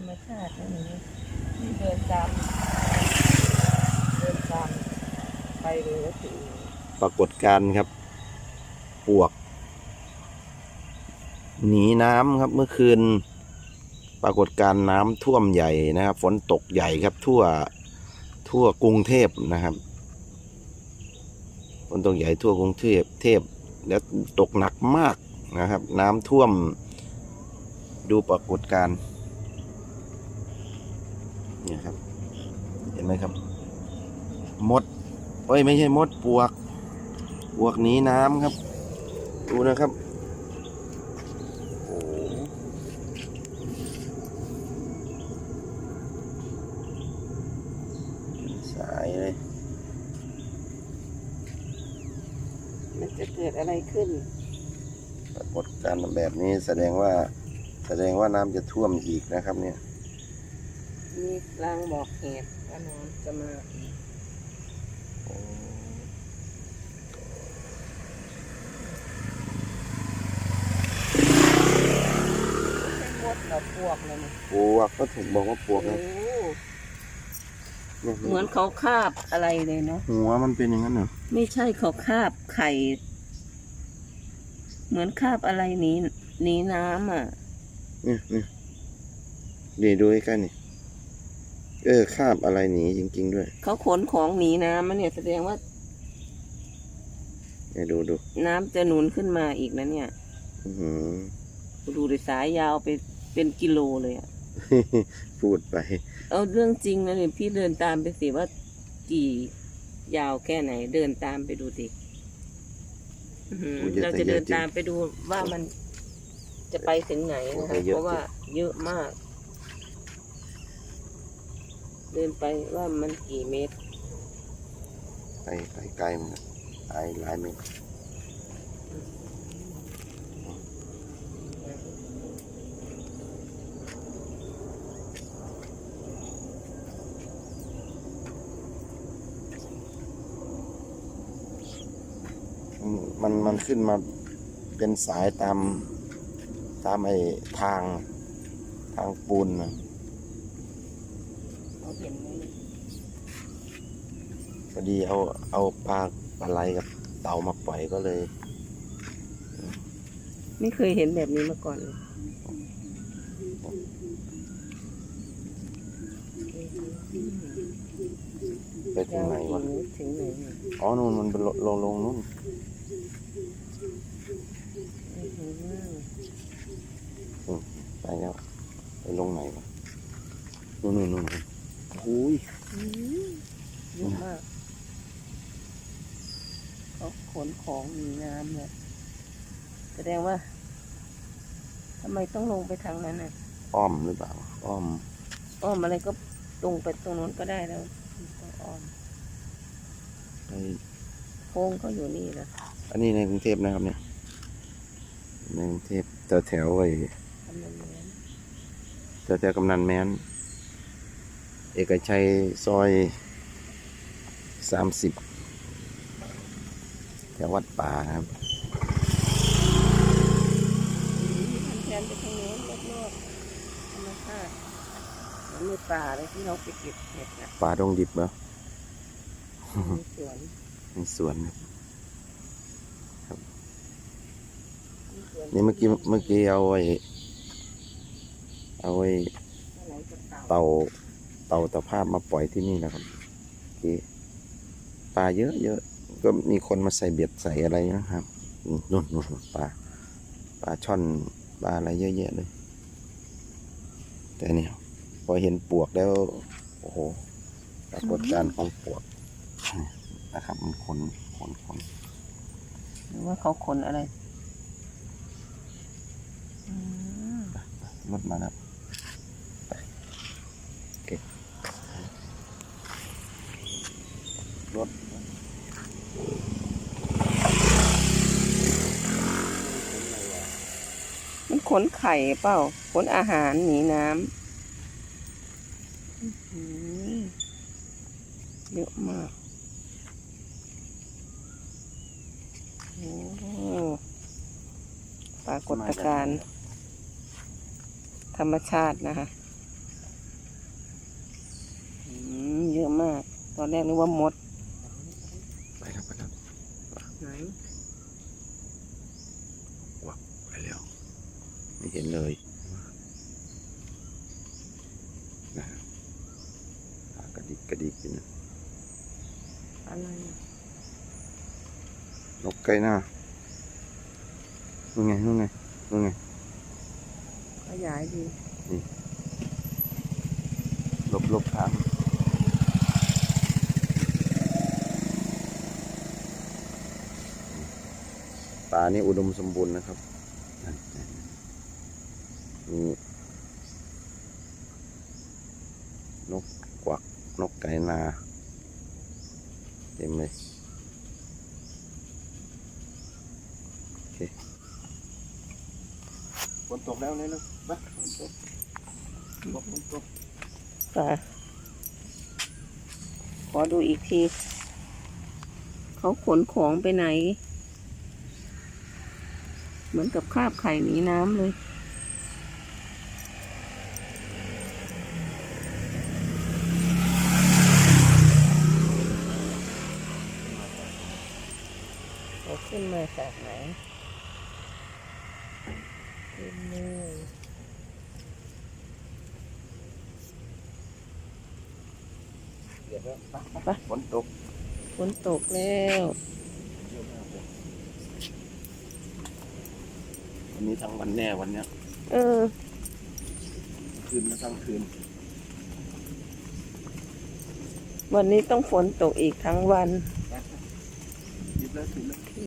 รมชาตินะหนูที่เดินตามเดินตามไปเลยก็คือปรากฏการณ์ครับ ปวก หนีน้ำครับเมื่อคืน ปรากฏการณ์น้ำท่วมใหญ่นะครับ ฝนตกใหญ่ครับ ทั่วทั่วกรุงเทพนะครับฝนตกใหญ่ทั่วกรุงเทพเทพแล้วตกหนักมากนะครับ น้ำท่วมดูปรากฏการณ์ นี่ยครับ เห็นไหมครับ มดเอ้ยไม่ใช่มดปวก ปวกหนีน้ำครับ ดูนะครับโอ้โหสายเลยมันจะเกิดอะไรขึ้นปรากฏการณ์แบบนี้แสดงว่าแสดงว่าน้ำจะท่วมอีกนะครับเนี่ย มีลางบอกเหตุว่าน้ำจะมาอีกโอ้ไม่ใช่มดหรอกปวกเลยนะปวกก็ถูกบอกว่าปวกโอ้นะเนี่ยเหมือนเขาคาบอะไรเลยเนาะหัวมันเป็นอย่างนั้นเหรอไม่ใช่เขาคาบไข่ เหมือนคาบอะไรหนีหนีน้ำอะ เนี่ยเนี่ยดีดูใกล้ๆนี่ เออคาบอะไรหนีจริง ๆ ด้วยเขาขนของหนีน้ำมันเนี่ยแสดงว่าเนี่ยดูดูน้ำจะหนุนขึ้นมาอีกนะเนี่ยอื้อหือ ดูดิสายยาวไปเป็นกิโลเลยอะพูดไป เอาเรื่องจริงนะเนี่ยพี่เดินตามไปสิว่ากี่ยาวแค่ไหน เดินตามไปดูสิอื้อหือโอ้เยอะเราแต่จะเดินเยอะจริงตามไปดูว่ามันจะไปถึงไหนนะโอ้คะเยอะ เพราะว่าเยอะมาก เดินไปว่ามันกี่เมตร ไปไปไกลมันไปหลายเมตรอืมมันมันขึ้นมาเป็นสายตามตามไอ้ทางทางปูนนะ เราเห็นไหมพอดีเอาเอาปลาปลาไหลกับเต่ามาปล่อยก็เลย ไม่เคยเห็นแบบนี้มาก่อนเลยไปถึงไหนวะยาวถึงไหนเนี่ยอ๋อนู่นมันเป็นลลงลงนู่นอื้อหือไปแล้วไปลงไหนวะนู่นนู่นนู่น อุ้ยอื้อเยอะมากเขาขนของหนีน้ำเนี่ยแสดงว่าทำไมต้องลงไปทางนั้นน่ะ อ้อมหรือเปล่า อ้อม อ้อมอะไรก็ตรงไปตรงนู้นก็ได้แล้วต้องอ้อมไปโค้งก็อยู่นี่แหละอันนี้ในกรุงเทพนะครับเนี่ย ในกรุงเทพแถวแถวๆไอ้ทำนั้นนั้นแถวแถวๆกำนันแม้น เอกชัยซอยสามสิบแถววัดป่านะครับแทนไปทางโน้นรอบๆธรรมชาติเหมือนในป่าเลยที่เราไปเก็บเห็ดน่ะป่าดงดิบเหรอมีสวนในสวนนะมีสวนนี่เมื่อกี้เมื่อกี้เอาไว้เอาไว้อะไรก็เต่า เต่าเต่าตะภาพมาปล่อยที่นี่นะครับที่ปลาเยอะเยอะก็มีคนมาใส่เบ็ดใส่อะไรนะครับอืมนู่นนู่นปลาปลาช่อนปลาอะไรเยอะแยะเลย แต่เนี่ยพอเห็นปวกแล้ว โอ้โหปรากฏการณ์ของปวกนะครับ มันขนขนขนหรือว่าเขาขนอะไรอืมรถมาแล้วไขนไข่เปล่า ขนอาหารหนีน้ำเยอะมากโอ้ปรากฏการณ์ธรรมชาตินะคะเยอะมาก ตอนแรกนึกว่ามด ไปแล้วไปแล้วไหนวักไปแล้ว ไม่เห็นเลยนะตากระดิกกระดิกอยู่นะอะไรนกไก่หน้านู่นไงนู่นไงนู่นไงขยายดีหลบหลบทางป่านี่อุดมสมบูรณ์นะครับนั่นนั่น มีนกกวัก นกไก่นา เต็มเลยโอเคฝนตกแล้วเนี่ยนะไปฝนตกตกฝนตกค่ะขอดูอีกที เขาขนของไปไหน เหมือนกับคาบไข่หนีน้ำเลย เขาขึ้นมาจากไหนขึ้นเลย เดี๋ยวแล้ว ไปไปฝนตกฝนตกแล้วเยอะมากเลยวันนี้ทั้งวันแน่วันเนี้ย เออ คืนมาทั้งคืน วันนี้ต้องฝนตกอีกทั้งวัน หยิบแล้วหยิบแล้ว